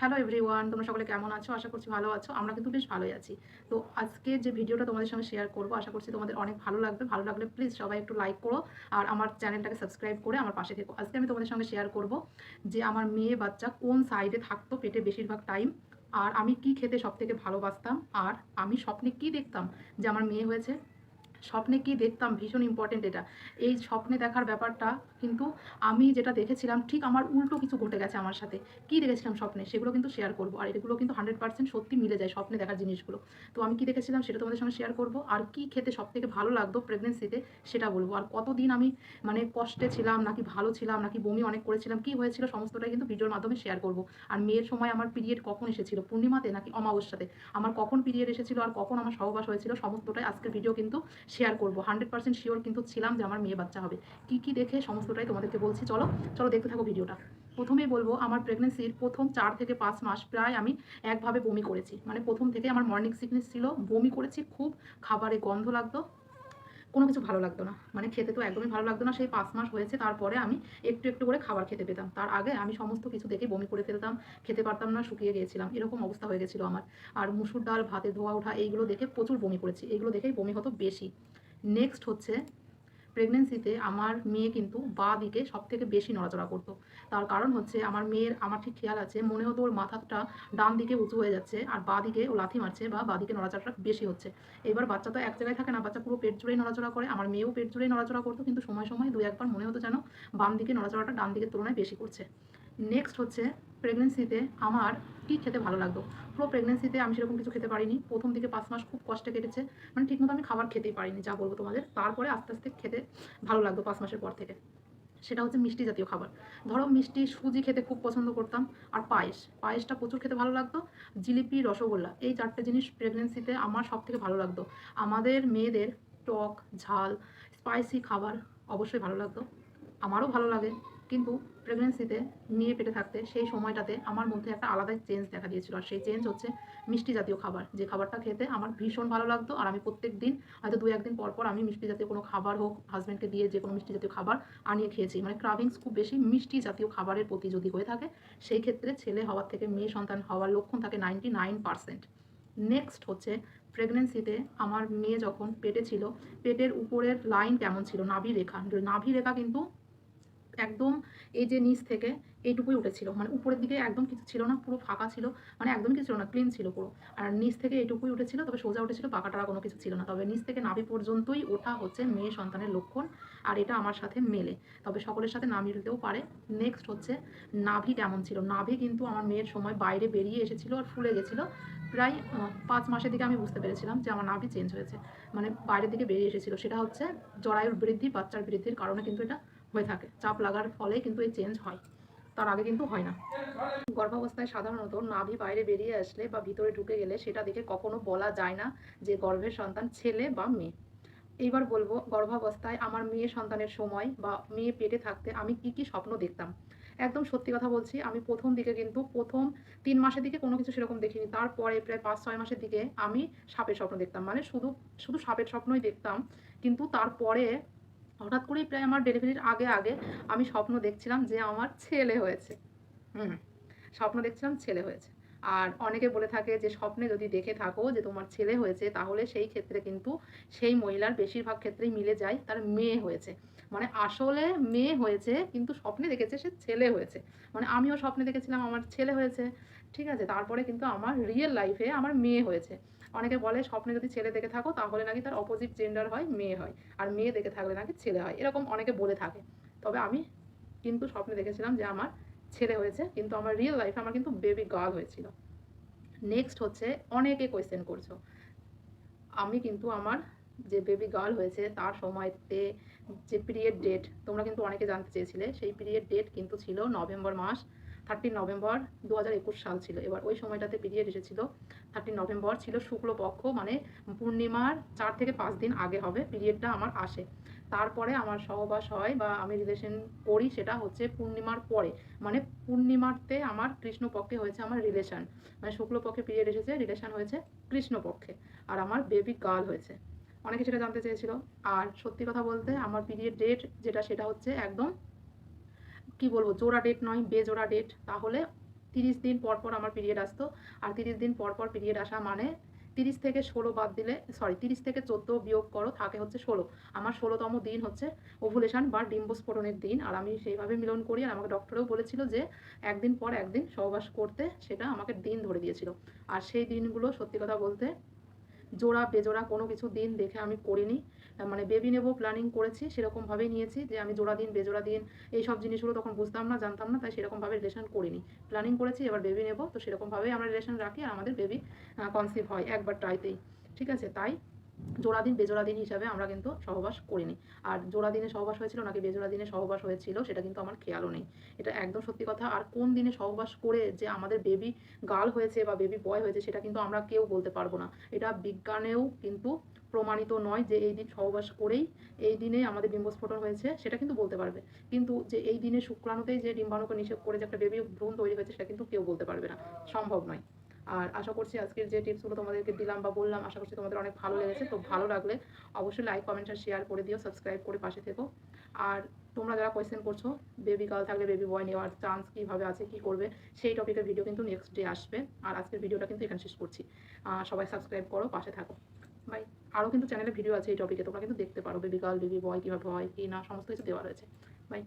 Hello everyone তোমরা সকলে কেমন আছো? আশা করছি ভালো আছো। আমরা কিন্তু বেশ ভালোই আছি। তো আজকে যে ভিডিওটা তোমাদের সঙ্গে শেয়ার করব, আশা করছি তোমাদের অনেক ভালো লাগবে। ভালো লাগলে প্লিজ সবাই একটু লাইক করো আর আমার চ্যানেলটাকে সাবস্ক্রাইব করে আমার পাশে থেকো। আজকে আমি তোমাদের সঙ্গে শেয়ার করব যে আমার মেয়ে বাচ্চা কোন সাইডে থাকতো পেটে বেশিরভাগ টাইম আর আমি কি খেতে সব থেকে ভালোবাসতাম আর আমি স্বপ্নে কি দেখতাম যে আমার মেয়ে হয়েছে? স্বপ্নে কি দেখতাম? ভীষণ ইম্পর্টেন্ট এটা। এই স্বপ্নে দেখার ব্যাপারটা কিন্তু আমি যেটা দেখেছিলাম, ঠিক আমার উল্টো কিছু ঘটে গেছে আমার সাথে। কি দেখেছিলাম স্বপ্নে? সেগুলো কিন্তু শেয়ার করব। আর এগুলো কিন্তু হান্ড্রেড পার্সেন্ট সত্যি মিলে যায় স্বপ্নে দেখার জিনিসগুলো। তো আমি কি দেখেছিলাম সেটা তোমাদের সঙ্গে শেয়ার করব। আর কি খেতে সব থেকে ভালো লাগতো প্রেগনেন্সিতে সেটা বলব। আর কতদিন আমি মানে কষ্টে ছিলাম, নাকি ভালো ছিলাম, নাকি বমি অনেক করেছিলাম, কি হয়েছিল সমস্তটাই কিন্তু ভিডিওর মাধ্যমে শেয়ার করব। আর মেয়ের সময় আমার পিরিয়ড কখন এসেছিল? পূর্ণিমাতে নাকি অমাবস্যাতে? আমার কখন পিরিয়ড এসেছিল? আর কখন আমার সহবাস হয়েছিল? সমস্তটাই আজকের ভিডিও কিন্তু শেয়ার করব। হান্ড্রেড পার্সেন্ট শিওর কিন্তু ছিলাম যে আমার মেয়ে বাচ্চা হবে। কি কি দেখে সমস্তটাই তোমাদেরকে বলছি। চলো চলো দেখতে থাকো ভিডিওটা। প্রথমেই বলব, আমার প্রেগনেন্সির প্রথম চার থেকে পাঁচ মাস প্রায় আমি একভাবে বমি করেছি। মানে প্রথম থেকে আমার মর্নিং সিকনেস ছিল, বমি করেছি, খুব খাবারে গন্ধ লাগতো। কোনো কিছু ভালো লাগতো না। মানে খেতে তো একদমই ভালো লাগতো না। সেই পাঁচ মাস হয়েছে, তারপরে আমি একটু একটু করে খাবার খেতে পেতাম। তার আগে আমি সমস্ত কিছু দেখে বমি করে ফেলতাম, খেতে পারতাম না, শুকিয়ে গিয়েছিলাম। এরকম অবস্থা হয়ে গেছিল আমার। আর মুসুর ডাল, ভাতে ধোয়া ওঠা, এইগুলো দেখে প্রচুর বমি করেছি। এইগুলো দেখেই বমি হতো বেশি। নেক্সট হচ্ছে প্রেগনেন্সিতে আমার মেয়ে কিন্তু বা দিকে সব থেকে বেশি নড়াচড়া করতো। তার কারণ হচ্ছে আমার মেয়ের, আমার ঠিক খেয়াল আছে, মনে হতো ওর মাথাটা ডান দিকে উঁচু হয়ে যাচ্ছে আর বা দিকে ও লাথি মারছে বা বা দিকে নড়াচড়াটা বেশি হচ্ছে। এবার বাচ্চা তো এক জায়গায় থাকে না, বাচ্চা পুরো পেট জুড়েই নড়াচড়া করে, আমার মেয়েও পেট জুড়েই নড়াচড়া করতো, কিন্তু সময় সময় দু একবার মনে হতো যেন বাম দিকে নড়াচড়াটা ডান দিকের তুলনায় বেশি করছে। নেক্সট হচ্ছে প্রেগনেন্সিতে আমার কি খেতে ভালো লাগতো? পুরো প্রেগনেন্সিতে আমি সেরকম কিছু খেতে পারিনি। প্রথম দিকে পাঁচ মাস খুব কষ্টে কেটেছে। মানে ঠিকমতো আমি খাবার খেতেই পারিনি, যা বলব তোমাদের। তারপরে আস্তে আস্তে খেতে ভালো লাগতো পাঁচ মাসের পর থেকে। সেটা হচ্ছে মিষ্টি জাতীয় খাবার। ধরো মিষ্টি সুজি খেতে খুব পছন্দ করতাম, আর পায়েস। পায়েসটা প্রচুর খেতে ভালো লাগতো। জিলিপি, রসগোল্লা, এই চারটে জিনিস প্রেগনেন্সিতে আমার সব থেকে ভালো লাগতো। আমাদের মেয়েদের টক, ঝাল স্পাইসি খাবার অবশ্যই ভালো লাগতো। আমারও ভালো লাগে। কিন্তু প্রেগনেন্সিতে নিয়ে পেটে থাকতে, সেই সময়টাতে আমার মধ্যে একটা আলাদাই চেঞ্জ দেখা দিয়েছিল। আর সেই চেঞ্জ হচ্ছে মিষ্টি জাতীয় খাবার। যে খাবারটা খেতে আমার ভীষণ ভালো লাগতো আর আমি প্রত্যেক দিন হয়তো দু একদিন পর পর আমি মিষ্টি জাতীয় কোনো খাবার হোক হাজব্যান্ডকে দিয়ে যে কোনো মিষ্টি জাতীয় খাবার আনিয়ে খেয়েছি। মানে ক্রাভিংস খুব বেশি মিষ্টি জাতীয় খাবারের প্রতি যদি হয়ে থাকে, সেই ক্ষেত্রে ছেলে হওয়ার থেকে, মেয়ে সন্তান হওয়ার লক্ষণ থাকে নাইনটি নাইন পার্সেন্ট নেক্সট হচ্ছে প্রেগনেন্সিতে আমার মেয়ে যখন পেটে ছিল, পেটের উপরের লাইন কেমন ছিল? নাভি রেখা নাভি রেখা কিন্তু একদম এই যে নিচ থেকে এইটুকুই উঠেছিল। মানে উপরের দিকে একদম কিছু ছিল না, পুরো ফাঁকা ছিল। মানে একদম কিছু ছিল না ক্লিন ছিল পুরো। আর নিচ থেকে এইটুকুই উঠেছিল, তবে সোজা উঠেছিল পাকাটারা কোনো কিছু ছিল না। তবে নিচ থেকে নাভি পর্যন্তই ওঠা হচ্ছে মেয়ে সন্তানের লক্ষণ, আর এটা আমার সাথে মেলে। তবে সকলের সাথে না মিলতেও পারে। নেক্সট হচ্ছে, নাভি কেমন ছিল? নাভি কিন্তু আমার মেয়ের সময় বাইরে বেরিয়ে এসেছিল আর ফুলে গেছিল। প্রায় পাঁচ মাসের দিকে আমি বুঝতে পেরেছিলাম যে আমার নাভি চেঞ্জ হয়েছে। মানে বাইরের দিকে বেরিয়ে এসেছিল। সেটা হচ্ছে জরায়ুর বৃদ্ধি, বাচ্চার বৃদ্ধির কারণে কিন্তু এটা হয়ে থাকে। চাপ লাগার ফলে কিন্তু এই চেঞ্জ হয়। তার আগে কিন্তু হয় না। গর্ভাবস্থায় সাধারণত নাভি বাইরে বেরিয়ে আসলে বা ভিতরে ঢুকে গেলে সেটা দেখে কখনো বলা যায় না যে গর্ভের সন্তান ছেলে বা মেয়ে। এইবার বলব, গর্ভাবস্থায় আমার মেয়ে সন্তানের সময় বা মেয়ে পেটে থাকতে আমি কি কি স্বপ্ন দেখতাম। একদম সত্যি কথা বলছি, আমি প্রথম দিকে কিন্তু প্রথম তিন মাসের দিকে কোনো কিছু সেরকম দেখিনি। তারপরে প্রায় পাঁচ, ছয় মাসের দিকে আমি সাপের স্বপ্ন দেখতাম। মানে শুধু শুধু সাপের স্বপ্নই দেখতাম। কিন্তু তারপরে হঠাৎ করেই প্রায় আমার ডেলিভারির আগে আগে আমি স্বপ্ন দেখছিলাম যে আমার ছেলে হয়েছে। হুম। স্বপ্ন দেখছিলাম ছেলে হয়েছে। আর অনেকে বলে থাকে যে স্বপ্নে যদি দেখে থাকো যে তোমার ছেলে হয়েছে তাহলে সেই ক্ষেত্রে কিন্তু সেই মহিলার বেশিরভাগ ক্ষেত্রেই মিলে যায় তার মেয়ে হয়েছে। মানে আসলে মেয়ে হয়েছে কিন্তু স্বপ্নে দেখেছে সে ছেলে হয়েছে। মানে আমিও স্বপ্নে দেখেছিলাম আমার ছেলে হয়েছে। ঠিক আছে? তারপরে কিন্তু আমার রিয়েল লাইফে আমার মেয়ে হয়েছে। অনেকে বলে, স্বপ্নে যদি ছেলে দেখে থাকো, তাহলে নাকি তার অপোজিট জেন্ডার হয়, মেয়ে হয়। আর মেয়ে দেখে থাকলে নাকি ছেলে হয়। এরকম অনেকে বলে থাকে। তবে আমি কিন্তু স্বপ্নে দেখেছিলাম যে আমার ছেলে হয়েছে, কিন্তু আমার রিয়েল লাইফে আমার কিন্তু বেবি গার্ল হয়েছিল। নেক্সট হচ্ছে, অনেকে কোয়েশ্চেন করছ। আমি কিন্তু আমার যে বেবি গার্ল হয়েছে, তার সময়তে যে পিরিয়ড ডেট তোমরা কিন্তু অনেকে জানতে চেয়েছিলে, সেই পিরিয়ড ডেট কিন্তু ছিল নভেম্বর মাস থার্টিন নভেম্বর দু হাজার একুশ সাল ছিল। এবার ওই সময়টাতে পিরিয়ড এসেছিল থার্টিন নভেম্বর ছিল শুক্লপক্ষ মানে পূর্ণিমার চার থেকে পাঁচ দিন আগে হবে পিরিয়ডটা আমার আসে। তারপরে আমার সহবাস হয় বা আমি রিলেশন করি সেটা হচ্ছে পূর্ণিমার পরে মানে পূর্ণিমাতে আমার কৃষ্ণপক্ষে হয়েছে আমার রিলেশন মানে শুক্লপক্ষে পিরিয়ড এসেছে রিলেশন হয়েছে কৃষ্ণপক্ষে, আর আমার বেবি গার্ল হয়েছে। অনেকে সেটা জানতে চেয়েছিল। আর সত্যি কথা বলতে, আমার পিরিয়ড ডেট যেটা সেটা হচ্ছে একদম কি বলব, জোড়া ডেট নয়, বেজোড়া ডেট তাহলে তিরিশ দিন পর পর আমার পিরিয়ড আসতো। আর তিরিশ দিন পর পর পিরিয়ড আসা মানে তিরিশ থেকে ষোলো বাদ দিলে সরি তিরিশ থেকে চোদ্দ বিয়োগ করো, থাকে হচ্ছে ষোলো। আমার ষোলোতম দিন হচ্ছে ওভুলেশন বা ডিম্বস্ফোটনের দিন। আর আমি সেইভাবে মিলন করি, আর আমাকে ডক্টরেও বলেছিল যে একদিন পর একদিন সহবাস করতে, সেটা আমাকে দিন ধরে দিয়েছিল। আর সেই দিনগুলো সত্যি কথা বলতে জোড়া, বেজোড়া কোনো কিছু দিন দেখে আমি করিনি। মানে বেবি নেব প্ল্যানিং করেছি সেরকমভাবেই নিয়েছি যে আমি জোড়া দিন, বেজোড়া দিন, এই সব জিনিসগুলো তখন বুঝতাম না, জানতাম না, তাই সেরকমভাবে রিলেশন করিনি। প্ল্যানিং করেছি, এবার বেবি নেব, তো সেরকমভাবেই আমরা রিলেশন রাখি আর আমাদের বেবি কনসিভ হয় একবার ট্রাইতেই ঠিক আছে? তাই জোড়া দিন বেজোড়া দিন হিসাবে আমরা কিন্তু সহবাস করিনি। আর জোড়া দিনে সহবাস হয়েছিল নাকি বেজোড়া দিনে সহবাস হয়েছিল, সেটা কিন্তু আমার খেয়ালও নেই। এটা একদম সত্যি কথা। আর কোন দিনে সহবাস করে যে আমাদের বেবি গার্ল হয়েছে বা বেবি বয় হয়েছে, সেটা কিন্তু আমরা কেউ বলতে পারব না। এটা বিজ্ঞানেও কিন্তু প্রমাণিত নয় যে এই দিন সহবাস করেই এই দিনে আমাদের ডিম্বস্ফোটন হয়েছে, সেটা কিন্তু বলতে পারবে। কিন্তু যে এই দিনে শুক্রাণুতেই যে ডিম্বাণুকে নিষেধ করে যে একটা বেবি ভ্রূণ তৈরি হয়েছে, সেটা কিন্তু কেউ বলতে পারবে না। সম্ভব নয়। আর আশা করছি আজকের যে টিপসগুলো তোমাদেরকে দিলাম বা বললাম, আশা করছি তোমাদের অনেক ভালো লেগেছে। তো ভালো লাগলে অবশ্যই লাইক কমেন্ট আর শেয়ার করে দিও সাবস্ক্রাইব করে পাশে থেকো। আর তোমরা যারা কোয়েশ্চেন করছ বেবি গার্ল থাকলে বেবি বয় নেওয়ার চান্স কীভাবে আছে, কী করবে, সেই টপিকের ভিডিও কিন্তু নেক্সট ডে আসবে। আর আজকের ভিডিওটা কিন্তু এখানে শেষ করছি। সবাই সাবস্ক্রাইব করো, পাশে থাকো। বাই আরও কিন্তু চ্যানেলে ভিডিও আছে এই টপিকে তোমরা কিন্তু দেখতে পারো বেবি গার্ল বেবি বয় কীভাবে হয়, কি না, সমস্ত কিছু দেওয়া রয়েছে। বাই